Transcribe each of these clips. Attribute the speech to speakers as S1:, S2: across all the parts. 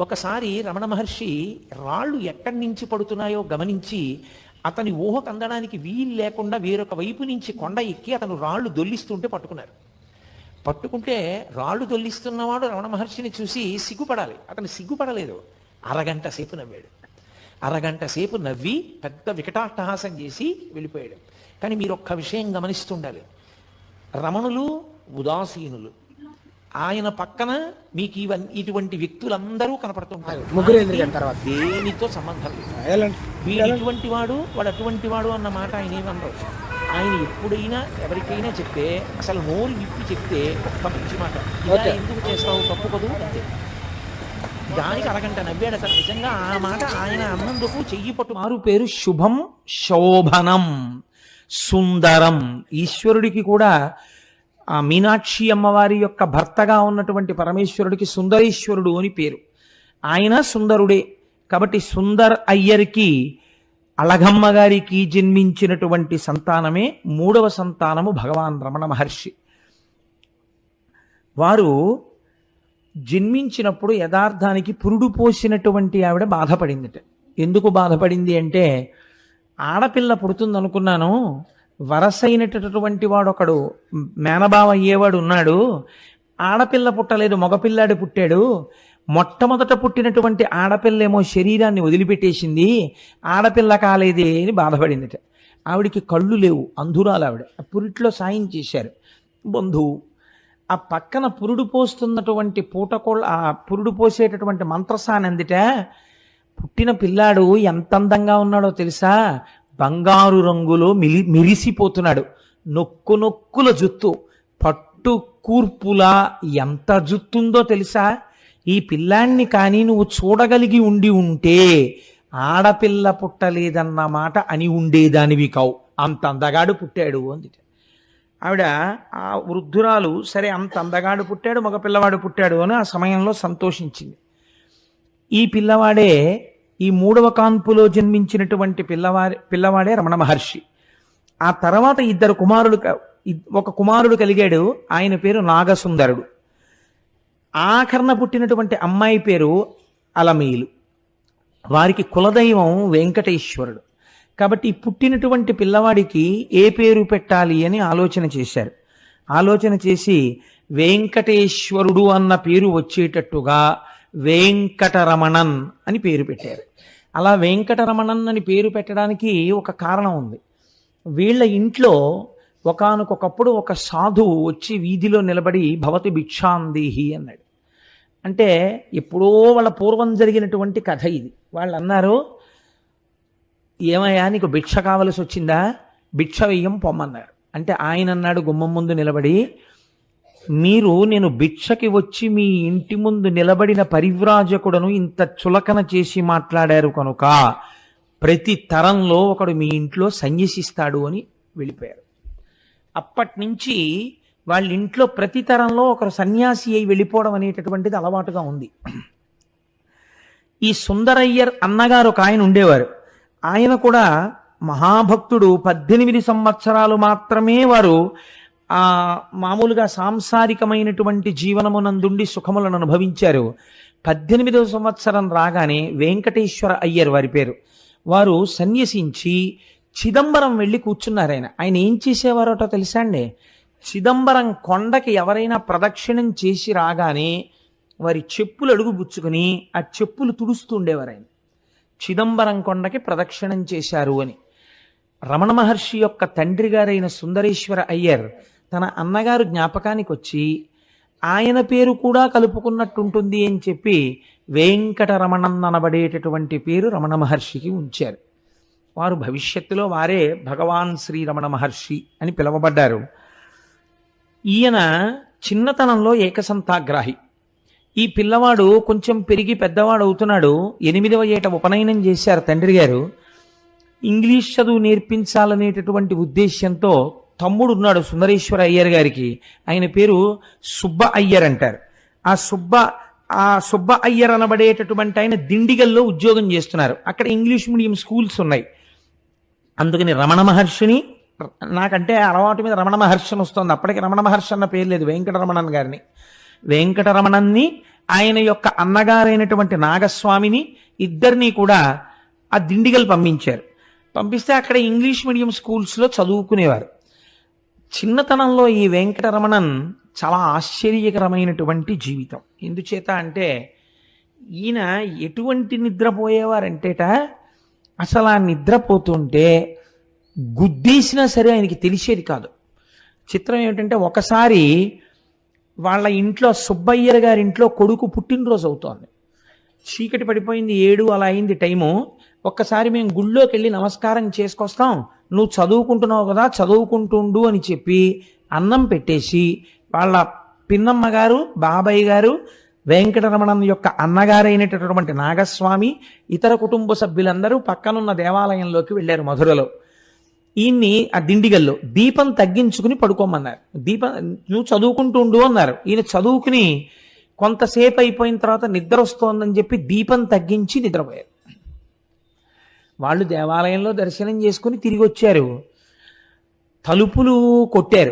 S1: ఒకసారి రమణ మహర్షి రాళ్ళు ఎక్కడి నుంచి పడుతున్నాయో గమనించి అతని ఊహకు అందడానికి వీలు లేకుండా వేరొక వైపు నుంచి కొండ ఎక్కి అతను రాళ్ళు దొల్లిస్తుంటే పట్టుకున్నారు. పట్టుకుంటే రాళ్ళు దొల్లిస్తున్నవాడు రమణ మహర్షిని చూసి సిగ్గుపడాలి. అతను సిగ్గుపడలేదు. అరగంట సేపు నవ్వాడు. అరగంట సేపు నవ్వి పెద్ద వికటాట్టహాసం చేసి వెళ్ళిపోయాడు. కానీ మీరు ఒక్క విషయం గమనిస్తుండాలి. రమణులు ఉదాసీనులు ఆయన పక్కన మీకు ఇవన్నీ ఇటువంటి వ్యక్తులందరూ కనపడుతుంటారు
S2: ముగ్గురు తర్వాత?
S1: దేనితో సంబంధం లేదు. వీడు ఇటువంటి వాడు వాడు అటువంటి వాడు అన్న మాట ఆయన ఏమనరు ఆయన ఎప్పుడైనా ఎవరికైనా చెప్తే అసలు నోరు విప్పి చెప్తే ఒక్క మంచి మాట. ఇలా. ఎందుకు చేస్తావు? తప్పు కదూ? అంతే. దానికి అరగంట నవ్వాడు అతను నిజంగా ఆ మాట ఆయన అన్నందుకు చెయ్యి పట్టు. మారు పేరు శుభం శోభనం సుందరం. ఈశ్వరుడికి కూడా ఆ మీనాక్షి అమ్మవారి యొక్క భర్తగా ఉన్నటువంటి పరమేశ్వరుడికి సుందరేశ్వరుడు అని పేరు. ఆయన సుందరుడే. కాబట్టి సుందర్ అయ్యర్కి అలగమ్మ గారికి జన్మించినటువంటి సంతానమే మూడవ సంతానము భగవాన్ రమణ మహర్షి. వారు జన్మించినప్పుడు యథార్థానికి పురుడు పోసినటువంటి ఆవిడ బాధపడిందిట. ఎందుకు బాధపడింది అంటే ఆడపిల్ల పుడుతుందనుకున్నాను వరసైనటువంటి వాడు ఒకడు మేనబావ అయ్యేవాడు ఉన్నాడు. ఆడపిల్ల పుట్టలేదు మగపిల్లాడు పుట్టాడు. మొట్టమొదట పుట్టినటువంటి ఆడపిల్లేమో శరీరాన్ని వదిలిపెట్టేసింది. ఆడపిల్ల కాలేదే అని బాధపడిందిట. ఆవిడికి కళ్ళు లేవు అంధురాలు ఆవిడ. పురిట్లో సాయం చేశారు. బంధువు ఆ పక్కన పురుడు పోస్తున్నటువంటి పూటకోళ్ళ ఆ పురుడు పోసేటటువంటి మంత్రసాని అందిట పుట్టిన పిల్లాడు ఎంత అందంగా ఉన్నాడో తెలుసా? బంగారు రంగులో మిలి మిరిసిపోతున్నాడు. నొక్కు నొక్కుల జుత్తు. పట్టు కూర్పులా ఎంత జుత్తుందో తెలుసా? ఈ పిల్లాన్ని కానీ నువ్వు చూడగలిగి ఉండి ఉంటే ఆడపిల్ల పుట్టలేదన్న మాట అని ఉండేదానివి కావు. అంత అందగాడు పుట్టాడు అంది. ఆవిడ ఆ వృద్ధురాలు సరే అంత అందగాడు పుట్టాడు మగ పిల్లవాడు పుట్టాడు అని ఆ సమయంలో సంతోషించింది. ఈ పిల్లవాడే ఈ మూడవ కాన్పులో జన్మించినటువంటి పిల్లవారి పిల్లవాడే రమణ మహర్షి. ఆ తర్వాత ఇద్దరు కుమారులు ఒక కుమారుడు కలిగాడు. ఆయన పేరు నాగసుందరుడు. ఆఖరణ పుట్టినటువంటి అమ్మాయి పేరు అలమీలు. వారికి కులదైవం వెంకటేశ్వరుడు. కాబట్టి పుట్టినటువంటి పిల్లవాడికి ఏ పేరు పెట్టాలి అని ఆలోచన చేశారు. ఆలోచన చేసి వెంకటేశ్వరుడు అన్న పేరు వచ్చేటట్టుగా వెంకటరమణన్ అని పేరు పెట్టారు. అలా వెంకటరమణన్ అని పేరు పెట్టడానికి ఒక కారణం ఉంది. వీళ్ళ ఇంట్లో ఒకనకొకప్పుడు ఒక సాధువు వచ్చి వీధిలో నిలబడి భవతి భిక్షాందేహి అన్నాడు. అంటే ఎప్పుడో వాళ్ళ పూర్వం జరిగినటువంటి కథ ఇది. వాళ్ళు అన్నారు ఏమయ్యా నీకు భిక్ష కావలసి వచ్చిందా భిక్ష వెయ్యం పొమ్మన్నారు. అంటే ఆయన అన్నాడు గుమ్మం ముందు నిలబడి మీరు నేను భిక్షకి వచ్చి మీ ఇంటి ముందు నిలబడిన పరివ్రాజకుడను ఇంత చులకన చేసి మాట్లాడారు కనుక ప్రతి తరంలో ఒకడు మీ ఇంట్లో సన్యసిస్తాడు అని వెళ్ళిపోయారు. అప్పటి నుంచి వాళ్ళ ఇంట్లో ప్రతి తరంలో ఒకరు సన్యాసి అయి వెళ్ళిపోవడం అనేటటువంటిది అలవాటుగా ఉంది. ఈ సుందరయ్యర్ అన్నగారు ఒక ఆయన ఉండేవారు. ఆయన కూడా మహాభక్తుడు. పద్దెనిమిది సంవత్సరాలు మాత్రమే వారు ఆ మామూలుగా సాంసారికమైనటువంటి జీవనమునందుండి సుఖములను అనుభవించారు పద్దెనిమిదవ సంవత్సరం రాగానే వెంకటేశ్వర అయ్యర్ వారి పేరు. వారు సన్యసించి చిదంబరం వెళ్ళి కూర్చున్నారు ఆయన. ఆయన ఏం చేసేవారోటో తెలుసా అండి? చిదంబరం కొండకి ఎవరైనా ప్రదక్షిణం చేసి రాగానే వారి చెప్పులు అడుగుపుచ్చుకొని ఆ చెప్పులు తుడుస్తూ ఉండేవారు ఆయన. చిదంబరం కొండకి ప్రదక్షిణం చేశారు అని. రమణ మహర్షి యొక్క తండ్రి గారైన సుందరేశ్వర అయ్యర్ తన అన్నగారు జ్ఞాపకానికి వచ్చి ఆయన పేరు కూడా కలుపుకున్నట్టుంటుంది అని చెప్పి వెంకటరమణన్ అనబడేటటువంటి పేరు రమణ మహర్షికి ఉంచారు. వారు భవిష్యత్తులో వారే భగవాన్ శ్రీ రమణ మహర్షి అని పిలువబడ్డారు. ఈయన చిన్నతనంలో ఏకసంతాగ్రాహి. ఈ పిల్లవాడు కొంచెం పెరిగి పెద్దవాడు అవుతున్నాడు ఎనిమిదవ ఏట ఉపనయనం చేశారు తండ్రి గారు. ఇంగ్లీష్ చదువు నేర్పించాలనేటటువంటి ఉద్దేశ్యంతో తమ్ముడు ఉన్నాడు సుందరేశ్వర అయ్యర్ గారికి. ఆయన పేరు సుబ్బ అయ్యర్ అంటారు. ఆ సుబ్బ ఆ సుబ్బ అయ్యర్ అనబడేటటువంటి ఆయన దిండిగల్లో ఉద్యోగం చేస్తున్నారు. అక్కడ ఇంగ్లీష్ మీడియం స్కూల్స్ ఉన్నాయి. అందుకని రమణ మహర్షిని నాకంటే అలవాటు మీద రమణ మహర్షిని వస్తుంది. అప్పటికి రమణ మహర్షి అన్న పేరు లేదు వెంకటరమణన్ గారిని. వెంకటరమణన్ని ఆయన యొక్క అన్నగారైనటువంటి నాగస్వామిని ఇద్దరిని కూడా ఆ దిండిగల్ పంపించారు. పంపిస్తే అక్కడ ఇంగ్లీష్ మీడియం స్కూల్స్లో చదువుకునేవారు. చిన్నతనంలో ఈ వెంకటరమణన్ చాలా ఆశ్చర్యకరమైనటువంటి జీవితం. ఎందుచేత అంటే ఈయన ఎటువంటి నిద్రపోయేవారంటేట అసలు ఆ నిద్రపోతుంటే గుద్దేసినా సరే ఆయనకి తెలిసేది కాదు. చిత్రం ఏమిటంటే ఒకసారి వాళ్ళ ఇంట్లో సుబ్బయ్యర్ గారి ఇంట్లో కొడుకు పుట్టినరోజు అవుతోంది. చీకటి పడిపోయింది ఏడు అలా అయింది టైము. ఒక్కసారి మేము గుళ్ళోకి వెళ్ళి నమస్కారం చేసుకొస్తాం. నువ్వు చదువుకుంటున్నావు కదా చదువుకుంటుండు అని చెప్పి అన్నం పెట్టేసి వాళ్ళ పిన్నమ్మ గారు బాబాయ్ గారు వెంకటరమణన్ యొక్క అన్నగారైనటువంటి నాగస్వామి ఇతర కుటుంబ సభ్యులందరూ పక్కనున్న దేవాలయంలోకి వెళ్ళారు మధురలో. ఈయన్ని ఆ దిండిగల్లో దీపం తగ్గించుకుని పడుకోమన్నారు. దీపం నువ్వు చదువుకుంటూ ఉండు అన్నారు. ఈయన చదువుకుని కొంతసేపు అయిపోయిన తర్వాత నిద్ర వస్తోందని చెప్పి దీపం తగ్గించి నిద్రపోయారు. వాళ్ళు దేవాలయంలో దర్శనం చేసుకుని తిరిగి వచ్చారు. తలుపులు కొట్టారు.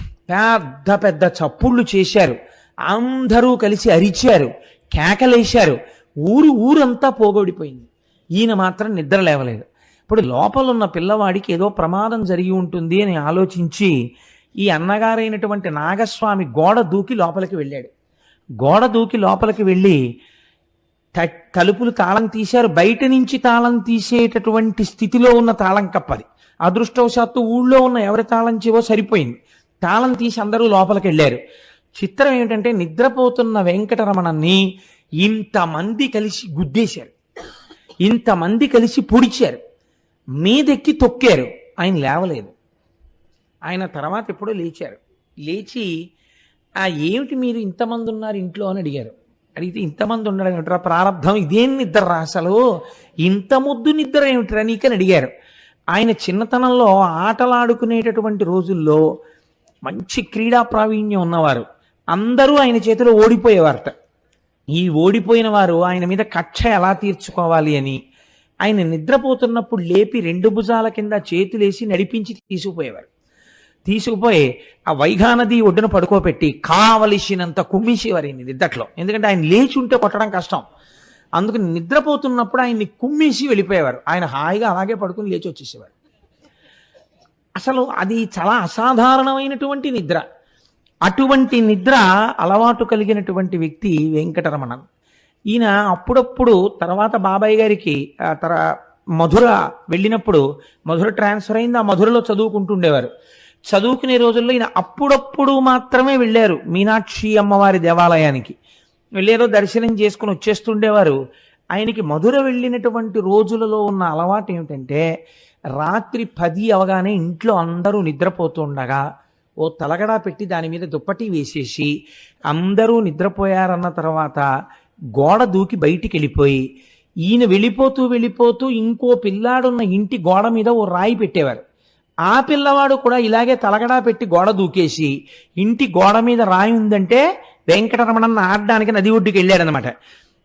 S1: పెద్ద పెద్ద చప్పుళ్ళు చేశారు. అందరూ కలిసి అరిచారు. కేకలేశారు. ఊరు ఊరంతా పోగొడిపోయింది. ఈయన మాత్రం నిద్ర లేవలేదు. ఇప్పుడు లోపల ఉన్న పిల్లవాడికి ఏదో ప్రమాదం జరిగి ఉంటుంది అని ఆలోచించి ఈ అన్నగారైనటువంటి నాగస్వామి గోడ దూకి లోపలికి వెళ్ళాడు. గోడ దూకి లోపలికి వెళ్ళి తలుపులు తాళం తీశారు. బయట నుంచి తాళం తీసేటటువంటి స్థితిలో ఉన్న తాళం కప్పది. అదృష్టవశాత్తు ఊళ్ళో ఉన్న ఎవరి తాళం చెవో సరిపోయింది. తాళం తీసి అందరూ లోపలికి వెళ్ళారు చిత్రం ఏమిటంటే నిద్రపోతున్న వెంకటరమణన్ని ఇంతమంది కలిసి గుద్దేశారు. ఇంతమంది కలిసి పొడిచారు. మీదెక్కి తొక్కారు. ఆయన లేవలేదు. ఆయన తర్వాత ఎప్పుడో లేచారు. లేచి ఆ ఏమిటి మీరు ఇంతమంది ఉన్నారు ఇంట్లో? అని అడిగారు. అడిగితే ఇంతమంది ఉండడం ఏమిట్రా ప్రారంధం ఇదేం నిద్ర రా అసలు ఇంత ముద్దు నిద్ర ఏమిట్రా నీకని అడిగారు. ఆయన చిన్నతనంలో ఆటలాడుకునేటటువంటి రోజుల్లో మంచి క్రీడా ప్రావీణ్యం ఉన్నవారు. అందరూ ఆయన చేతిలో ఓడిపోయేవారట. ఈ ఓడిపోయిన వారు ఆయన మీద కక్ష ఎలా తీర్చుకోవాలి అని ఆయన నిద్రపోతున్నప్పుడు లేపి రెండు భుజాల కింద చేతులేసి నడిపించి తీసుకుపోయేవారు. తీసుకుపోయి ఆ వైఘానది ఒడ్డున పడుకోబెట్టి కావలసినంత కుమ్మిసి వరింది నిద్దట్లో. ఎందుకంటే ఆయన లేచి ఉంటే కొట్టడం కష్టం. అందుకు నిద్రపోతున్నప్పుడు ఆయన్ని కుమ్మేసి వెళ్ళిపోయేవారు. ఆయన హాయిగా అలాగే పడుకుని లేచి వచ్చేసేవారు. అసలు అది చాలా అసాధారణమైనటువంటి నిద్ర. అటువంటి నిద్ర అలవాటు కలిగినటువంటి వ్యక్తి వెంకటరమణన్ ఈయన అప్పుడప్పుడు తర్వాత బాబాయ్ గారికి తర మధుర వెళ్ళినప్పుడు మధుర ట్రాన్స్ఫర్ అయింది. ఆ మధురలో చదువుకుంటుండేవారు చదువుకునే రోజుల్లో ఈయన అప్పుడప్పుడు మాత్రమే వెళ్ళారు. మీనాక్షి అమ్మవారి దేవాలయానికి. వెళ్ళారో దర్శనం చేసుకుని వచ్చేస్తుండేవారు. ఆయనకి మధుర వెళ్ళినటువంటి రోజులలో ఉన్న అలవాటు ఏమిటంటే రాత్రి పది అవగానే ఇంట్లో అందరూ నిద్రపోతుండగా ఓ తలగడా పెట్టి దాని మీద దుప్పటి వేసేసి అందరూ నిద్రపోయారన్న తర్వాత గోడ దూకి బయటికి వెళ్ళిపోయి ఈయన వెళ్ళిపోతూ వెళ్ళిపోతూ ఇంకో పిల్లాడున్న ఇంటి గోడ మీద ఓ రాయి పెట్టేవారు. ఆ పిల్లవాడు కూడా ఇలాగే తలగడా పెట్టి గోడ దూకేసి ఇంటి గోడ మీద రాయి ఉందంటే వెంకటరమణన్న ఆడడానికి నది ఒడ్డుకి వెళ్ళాడనమాట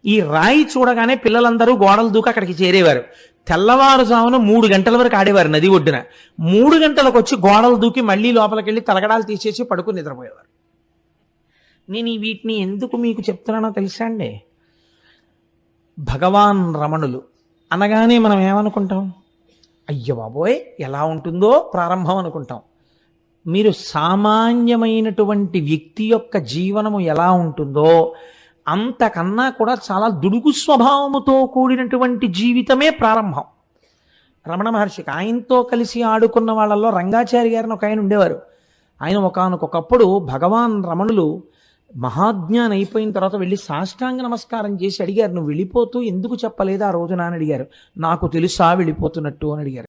S1: ఈ రాయి చూడగానే పిల్లలందరూ గోడలు దూకి అక్కడికి చేరేవారు. తెల్లవారుజామున మూడు గంటల వరకు ఆడేవారు నది ఒడ్డున. మూడు గంటలకు వచ్చి గోడలు దూకి మళ్ళీ లోపలికి వెళ్ళి తలగడాలు తీసేసి పడుకుని నిద్రపోయేవారు. నేను ఈ వీటిని ఎందుకు మీకు చెప్తున్నానో తెలుసా అండి? భగవాన్ రమణులు అనగానే మనం ఏమనుకుంటాం? అయ్య బాబోయ్ ఎలా ఉంటుందో ప్రారంభం అనుకుంటాం. మీరు సామాన్యమైనటువంటి వ్యక్తి యొక్క జీవనము ఎలా ఉంటుందో అంతకన్నా కూడా చాలా దుడుగు స్వభావముతో కూడినటువంటి జీవితమే ప్రారంభం. రమణ మహర్షికి ఆయనతో కలిసి ఆడుకున్న వాళ్ళల్లో రంగాచారి గారిని ఒక ఆయన ఉండేవారు. ఆయన ఒకనకొకప్పుడు భగవాన్ రమణులు మహాజ్ఞానం అయిపోయిన తర్వాత వెళ్ళి సాష్టాంగ నమస్కారం చేసి అడిగారు నువ్వు వెళ్ళిపోతూ ఎందుకు చెప్పలేదు ఆ రోజున? అని అడిగారు. నాకు తెలుసా వెళ్ళిపోతున్నట్టు అని అడిగారు.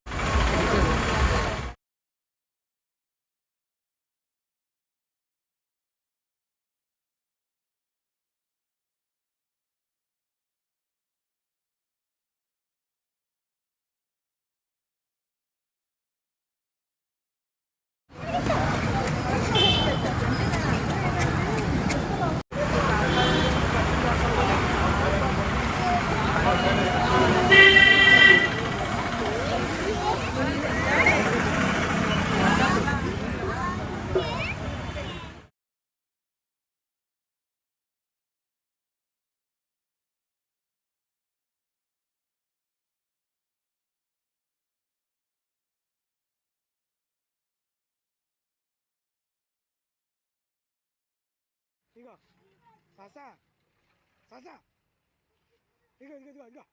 S2: 一个，啥啥，三啥，一个一个一个一个。